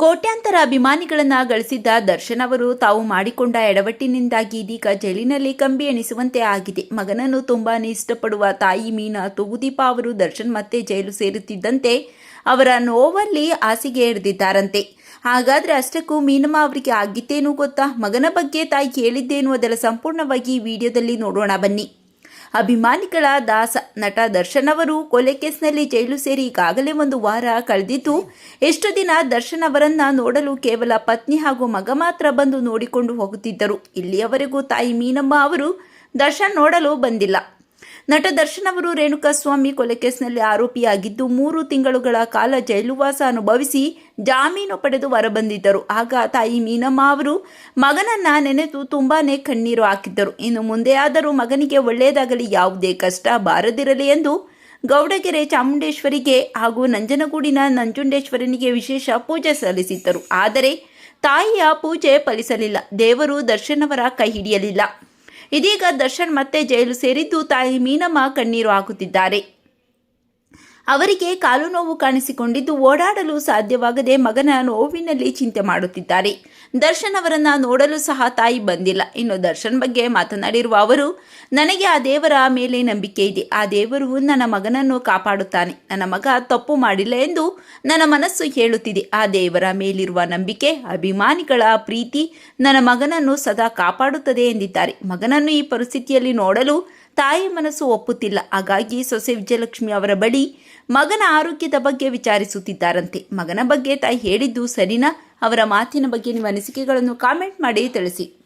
ಕೋಟ್ಯಾಂತರ ಅಭಿಮಾನಿಗಳನ್ನ ಗಳಿಸಿದ್ದ ದರ್ಶನ್ ಅವರು ತಾವು ಮಾಡಿಕೊಂಡ ಎಡವಟ್ಟಿನಿಂದಾಗಿ ಇದೀಗ ಜೈಲಿನಲ್ಲಿ ಕಂಬಿ ಎಣಿಸುವಂತೆ ಆಗಿದೆ. ಮಗನನ್ನು ತುಂಬಾನೇ ಇಷ್ಟಪಡುವ ತಾಯಿ ಮೀನಾ ತೂಗುದೀಪ ಅವರು ದರ್ಶನ್ ಮತ್ತೆ ಜೈಲು ಸೇರುತ್ತಿದ್ದಂತೆ ಅವರ ನೋವಲ್ಲಿ ಹಾಸಿಗೆ ಹಿಡಿದಿದ್ದಾರಂತೆ ಹಾಗಾದ್ರೆ ಅಷ್ಟಕ್ಕೂ ಮೀನಮ್ಮ ಅವರಿಗೆ ಆಗಿತ್ತೇನೂ ಗೊತ್ತಾ? ಮಗನ ಬಗ್ಗೆ ತಾಯಿ ಹೇಳಿದ್ದೇನು ಅದರ ಸಂಪೂರ್ಣವಾಗಿ ವಿಡಿಯೋದಲ್ಲಿ ನೋಡೋಣ ಬನ್ನಿ. ಅಭಿಮಾನಿಗಳ ದಾಸ ನಟ ದರ್ಶನ್ ಅವರು ಕೊಲೆ ಕೇಸ್ನಲ್ಲಿ ಜೈಲು ಸೇರಿ ಈಗಾಗಲೇ ಒಂದು ವಾರ ಕಳೆದಿದ್ದು, ಎಷ್ಟು ದಿನ ದರ್ಶನ್ ಅವರನ್ನ ನೋಡಲು ಕೇವಲ ಪತ್ನಿ ಹಾಗೂ ಮಗ ಮಾತ್ರ ಬಂದು ನೋಡಿಕೊಂಡು ಹೋಗುತ್ತಿದ್ದರು. ಇಲ್ಲಿಯವರೆಗೂ ತಾಯಿ ಮೀನಮ್ಮ ಅವರು ದರ್ಶನ್ ನೋಡಲು ಬಂದಿಲ್ಲ. ನಟ ದರ್ಶನ್ ಅವರು ರೇಣುಕಾಸ್ವಾಮಿ ಕೊಲೆ ಕೇಸ್ನಲ್ಲಿ ಆರೋಪಿಯಾಗಿದ್ದು ಮೂರು ತಿಂಗಳುಗಳ ಕಾಲ ಜೈಲುವಾಸ ಅನುಭವಿಸಿ ಜಾಮೀನು ಪಡೆದು ಹೊರಬಂದಿದ್ದರು. ಆಗ ತಾಯಿ ಮೀನಮ್ಮ ಅವರು ಮಗನನ್ನ ನೆನೆದು ತುಂಬಾನೇ ಕಣ್ಣೀರು ಹಾಕಿದ್ದರು. ಇನ್ನು ಮುಂದೆ ಆದರೂ ಮಗನಿಗೆ ಒಳ್ಳೆಯದಾಗಲಿ, ಯಾವುದೇ ಕಷ್ಟ ಬಾರದಿರಲಿ ಎಂದು ಗೌಡಗೆರೆ ಚಾಮುಂಡೇಶ್ವರಿಗೆ ಹಾಗೂ ನಂಜನಗೂಡಿನ ನಂಜುಂಡೇಶ್ವರನಿಗೆ ವಿಶೇಷ ಪೂಜೆ ಸಲ್ಲಿಸಿದ್ದರು. ಆದರೆ ತಾಯಿಯ ಪೂಜೆ ಫಲಿಸಲಿಲ್ಲ. ದೇವರು ದರ್ಶನವರ ಕೈ ಹಿಡಿಯಲಿಲ್ಲ. ಇದೀಗ ದರ್ಶನ್ ಮತ್ತೆ ಜೈಲು ಸೇರಿದ್ದು ತಾಯಿ ಮೀನಮ್ಮ ಕಣ್ಣೀರು ಹಾಕುತ್ತಿದ್ದಾರೆ. ಅವರಿಗೆ ಕಾಲು ನೋವು ಕಾಣಿಸಿಕೊಂಡಿದ್ದು ಓಡಾಡಲು ಸಾಧ್ಯವಾಗದೆ ಮಗನ ನೋವಿನಲ್ಲಿ ಚಿಂತೆ ಮಾಡುತ್ತಿದ್ದಾರೆ. ದರ್ಶನ್ ಅವರನ್ನ ನೋಡಲು ಸಹ ತಾಯಿ ಬಂದಿಲ್ಲ. ಇನ್ನು ದರ್ಶನ್ ಬಗ್ಗೆ ಮಾತನಾಡಿರುವ ಅವರು, ನನಗೆ ಆ ದೇವರ ಮೇಲೆ ನಂಬಿಕೆ ಇದೆ. ಆ ದೇವರು ನನ್ನ ಮಗನನ್ನು ಕಾಪಾಡುತ್ತಾನೆ. ನನ್ನ ಮಗ ತಪ್ಪು ಮಾಡಿಲ್ಲ ಎಂದು ನನ್ನ ಮನಸ್ಸು ಹೇಳುತ್ತಿದೆ. ಆ ದೇವರ ಮೇಲಿರುವ ನಂಬಿಕೆ, ಅಭಿಮಾನಿಗಳ ಪ್ರೀತಿ ನನ್ನ ಮಗನನ್ನು ಸದಾ ಕಾಪಾಡುತ್ತದೆ ಎಂದಿದ್ದಾರೆ. ಮಗನನ್ನು ಈ ಪರಿಸ್ಥಿತಿಯಲ್ಲಿ ನೋಡಲು ತಾಯಿ ಮನಸ್ಸು ಒಪ್ಪುತ್ತಿಲ್ಲ. ಹಾಗಾಗಿ ಸೊಸೆ ವಿಜಯಲಕ್ಷ್ಮಿ ಅವರ ಬಳಿ ಮಗನ ಆರೋಗ್ಯದ ಬಗ್ಗೆ ವಿಚಾರಿಸುತ್ತಿದ್ದಾರಂತೆ. ಮಗನ ಬಗ್ಗೆ ತಾಯಿ ಹೇಳಿದ್ದು ಸರಿನಾ? ಅವರ ಮಾತಿನ ಬಗ್ಗೆ ನಿಮ್ಮ ಅನಿಸಿಕೆಗಳನ್ನು ಕಾಮೆಂಟ್ ಮಾಡಿ ತಿಳಿಸಿ.